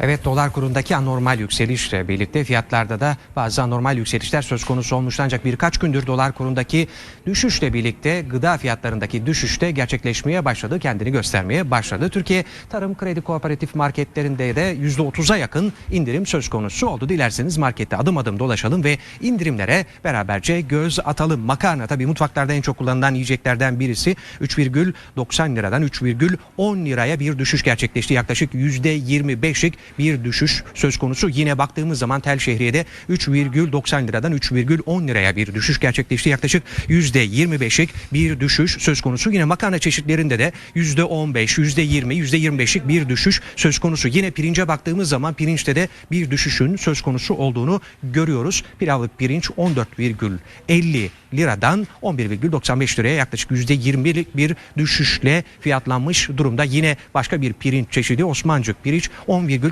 Evet dolar kurundaki anormal yükselişle birlikte fiyatlarda da bazı anormal yükselişler söz konusu olmuştu. Ancak birkaç gündür dolar kurundaki düşüşle birlikte gıda fiyatlarındaki düşüş de gerçekleşmeye başladı. Kendini göstermeye başladı. Türkiye Tarım Kredi Kooperatif marketlerinde de %30'a yakın indirim söz konusu oldu. Dilerseniz markette adım adım dolaşalım ve indirimlere beraberce göz atalım. Makarna tabii mutfaklarda en çok kullanılan yiyeceklerden birisi 3,90 liradan 3,10 liraya bir düşüş gerçekleşti. Yaklaşık %25'lik bir düşüş söz konusu. Yine baktığımız zaman tel şehriyede 3,90 liradan 3,10 liraya bir düşüş gerçekleşti. Yaklaşık %25'lik bir düşüş söz konusu. Yine makarna çeşitlerinde de %15, %20, %25'lik bir düşüş söz konusu. Yine pirince baktığımız zaman pirinçte de bir düşüşün söz konusu olduğunu görüyoruz. Pilavlık pirinç 14,50 liradan 11,95 liraya yaklaşık %20'lik bir düşüşle fiyatlanmış durumda. Yine başka bir pirinç çeşidi Osmancık pirinç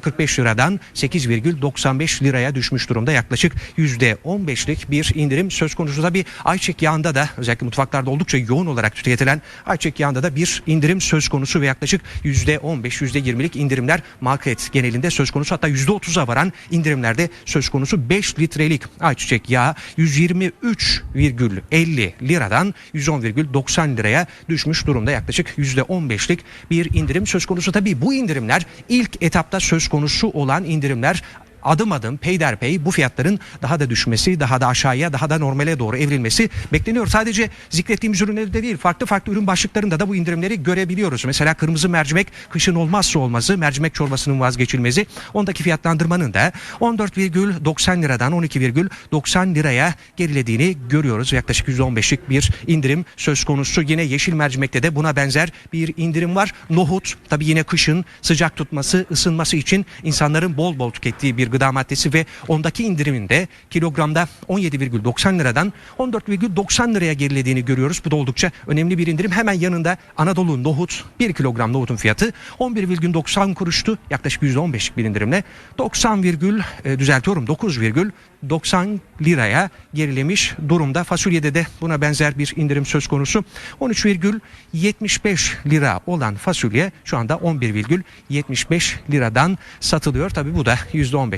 10,45 liradan 8,95 liraya düşmüş durumda. Yaklaşık %15'lik bir indirim söz konusu. Tabii ayçiçek yağında da özellikle mutfaklarda oldukça yoğun olarak tüketilen ayçiçek yağında da bir indirim söz konusu ve yaklaşık %15, %20'lik indirimler market genelinde söz konusu. Hatta %30'a varan indirimlerde söz konusu 5 litrelik ayçiçek yağı 123,50 liradan 110,90 liraya düşmüş durumda. Yaklaşık %15'lik bir indirim söz konusu. Tabii bu indirimler ilk etapta söz konusu olan indirimler adım adım peyderpey bu fiyatların daha da düşmesi, daha da aşağıya, daha da normale doğru evrilmesi bekleniyor. Sadece zikrettiğimiz ürünlerde değil, farklı farklı ürün başlıklarında da bu indirimleri görebiliyoruz. Mesela kırmızı mercimek kışın olmazsa olmazı, mercimek çorbasının vazgeçilmezi. Ondaki fiyatlandırmanın da 14,90 liradan 12,90 liraya gerilediğini görüyoruz. Yaklaşık %15'lik bir indirim söz konusu. Yine yeşil mercimekte de buna benzer bir indirim var. Nohut tabii yine kışın sıcak tutması, ısınması için insanların bol bol tükettiği bir gıda maddesi ve ondaki indiriminde kilogramda 17,90 liradan 14,90 liraya gerilediğini görüyoruz. Bu da oldukça önemli bir indirim. Hemen yanında Anadolu nohut 1 kilogram nohutun fiyatı 11,90 kuruştu. Yaklaşık %15'lik bir indirimle 90, virgül, e, düzeltiyorum 9,90 liraya gerilemiş durumda. Fasulyede de buna benzer bir indirim söz konusu. 13,75 lira olan fasulye şu anda 11,75 liradan satılıyor. Tabi bu da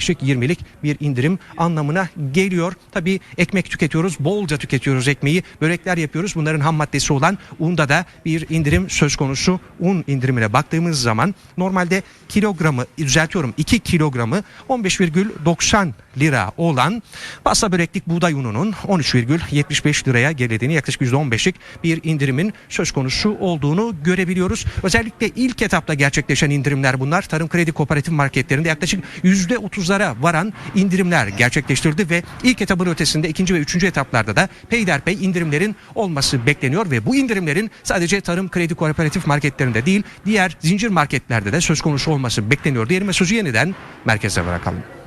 %15'lik 20'lik bir indirim anlamına geliyor. Tabi ekmek tüketiyoruz. Bolca tüketiyoruz ekmeği. Börekler yapıyoruz. Bunların ham maddesi olan unda da bir indirim söz konusu. Un indirimine baktığımız zaman normalde kilogramı düzeltiyorum 2 kilogramı 15,90 lira olan pasta böreklik buğday ununun 13,75 liraya gerilediğini yaklaşık %15'lik bir indirimin söz konusu olduğunu görebiliyoruz. Özellikle ilk etapta gerçekleşen indirimler bunlar. Tarım Kredi Kooperatif marketlerinde yaklaşık %30'lara varan indirimler gerçekleştirdi ve ilk etapın ötesinde ikinci ve üçüncü etaplarda da peyderpey indirimlerin olması bekleniyor ve bu indirimlerin sadece Tarım Kredi Kooperatif marketlerinde değil diğer zincir marketlerde de söz konusu olması bekleniyor diyelim ve sözü yeniden merkeze bırakalım.